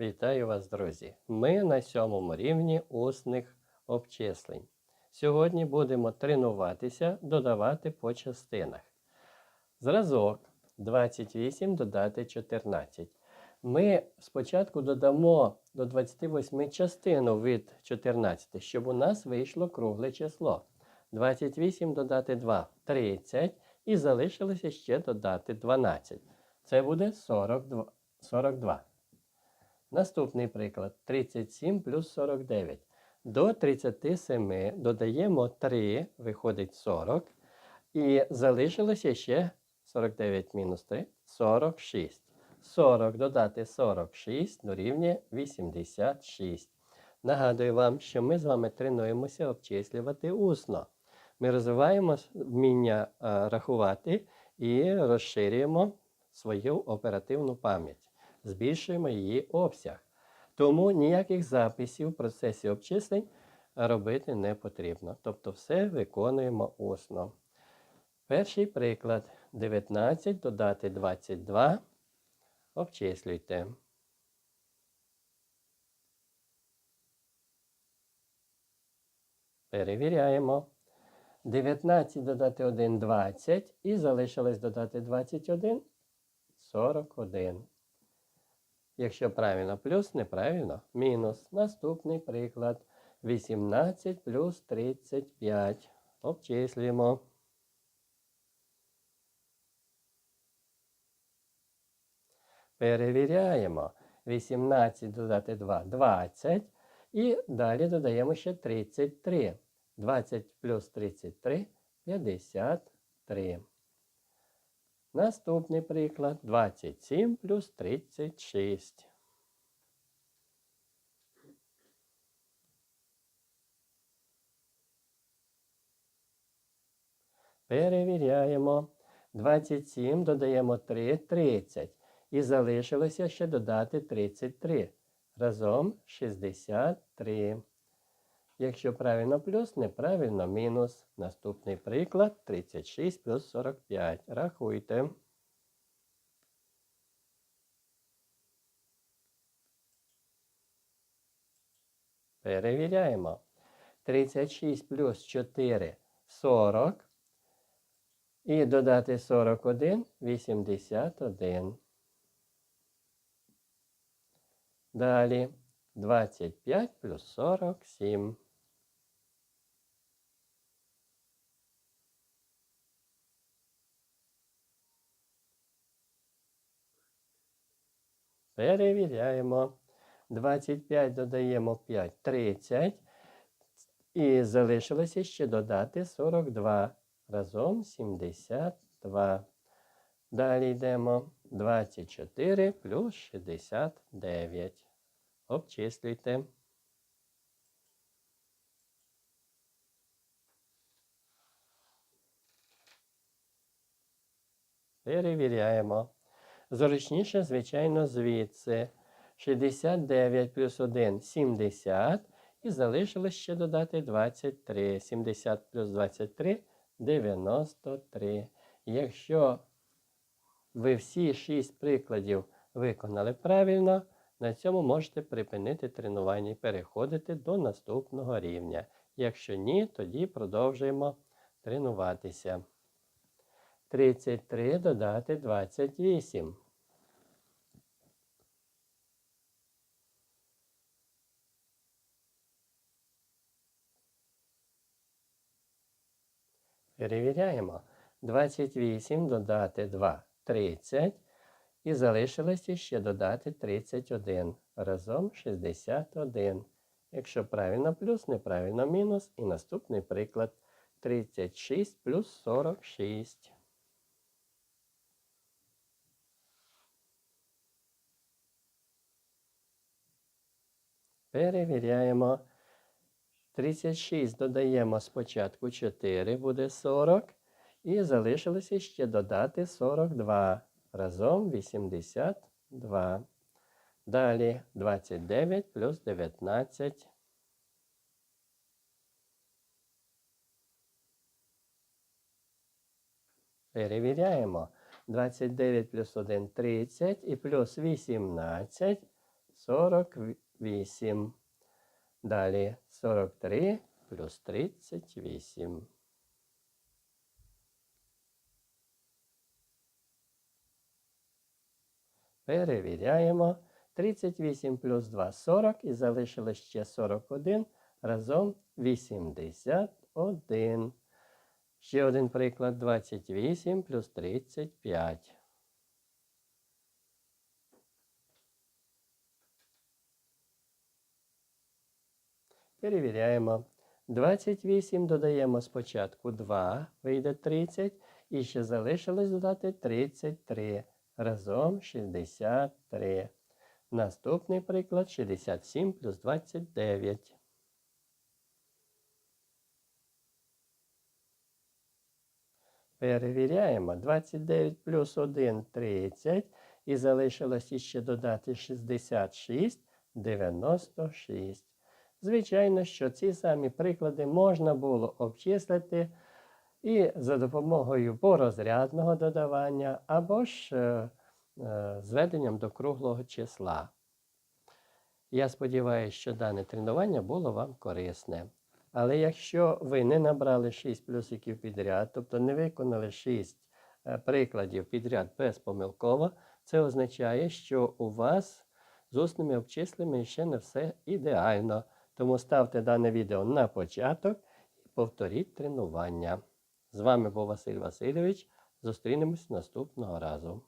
Вітаю вас, друзі! Ми на сьомому рівні усних обчислень. Сьогодні будемо тренуватися додавати по частинах. Зразок 28 додати 14. Ми спочатку додамо до 28 частину від 14, щоб у нас вийшло кругле число. 28 додати 2 30 і залишилося ще додати 12. Це буде 42. 42. Наступний приклад 37 плюс 49. До 37 додаємо 3, виходить 40. І залишилося ще 49 мінус 3 46. 40 додати 46 дорівнює 86. Нагадую вам, що ми з вами тренуємося обчислювати усно. Ми розвиваємо вміння рахувати і розширюємо свою оперативну пам'ять збільшуємо її обсяг. Тому ніяких записів в процесі обчислень робити не потрібно. Тобто все виконуємо усно. Перший приклад 19 додати 22. Обчислюйте. Перевіряємо. 19 додати 1 20 і залишилось додати 21 41. Якщо правильно плюс, неправильно мінус. Наступний приклад. 18 плюс 35. Обчислюємо. Перевіряємо. 18 додати 2 20. І далі додаємо ще 33. 20 плюс 33 53. Наступний приклад 27 плюс 36. Перевіряємо. 27 додаємо 3 30. І залишилося ще додати 33. Разом 63. Якщо правильно плюс, неправильно мінус. Наступний приклад 36 плюс 45. Рахуйте. Перевіряємо. 36 плюс 4 40. І додати 41 81. Далі 25 плюс 47. Перевіряємо. 25 додаємо 5 30. І залишилося ще додати 42. Разом 72. Далі йдемо 24 плюс 69. Обчислюйте. Перевіряємо. Зручніше, звичайно, звідси. 69 плюс 1 70. І залишилось ще додати 23. 70 плюс 23 93. Якщо ви всі 6 прикладів виконали правильно, на цьому можете припинити тренування і переходити до наступного рівня. Якщо ні, тоді продовжуємо тренуватися. 33 додати 28. Перевіряємо. 28 додати 2 30. І залишилося ще додати 31. Разом 61. Якщо правильно плюс, неправильно мінус. І наступний приклад 36 плюс 46. Перевіряємо. 36 додаємо спочатку 4, буде 40. І залишилося ще додати 42. Разом 82. Далі 29 плюс 19. Перевіряємо. 29 плюс 1 30 і плюс 18 48. Далі 43 плюс 38. Перевіряємо. 38 плюс 2 – 40 і залишилось ще 41. Разом 81. Ще один приклад. 28 плюс 35. Перевіряємо. 28 додаємо спочатку 2, вийде 30. І ще залишилось додати 33. Разом 63. Наступний приклад 67 плюс 29. Перевіряємо. 29 плюс 1 – 30. І залишилось іще додати 66 – 96. Звичайно, що ці самі приклади можна було обчислити і за допомогою порозрядного додавання або ж е, е, зведенням до круглого числа. Я сподіваюся, що дане тренування було вам корисне. Але якщо ви не набрали 6 плюсиків підряд, тобто не виконали 6 е, прикладів підряд безпомилково, це означає, що у вас з усними обчисленнями ще не все ідеально. Тому ставте дане відео на початок і повторіть тренування. З вами був Василь Васильович. Зустрінемось наступного разу.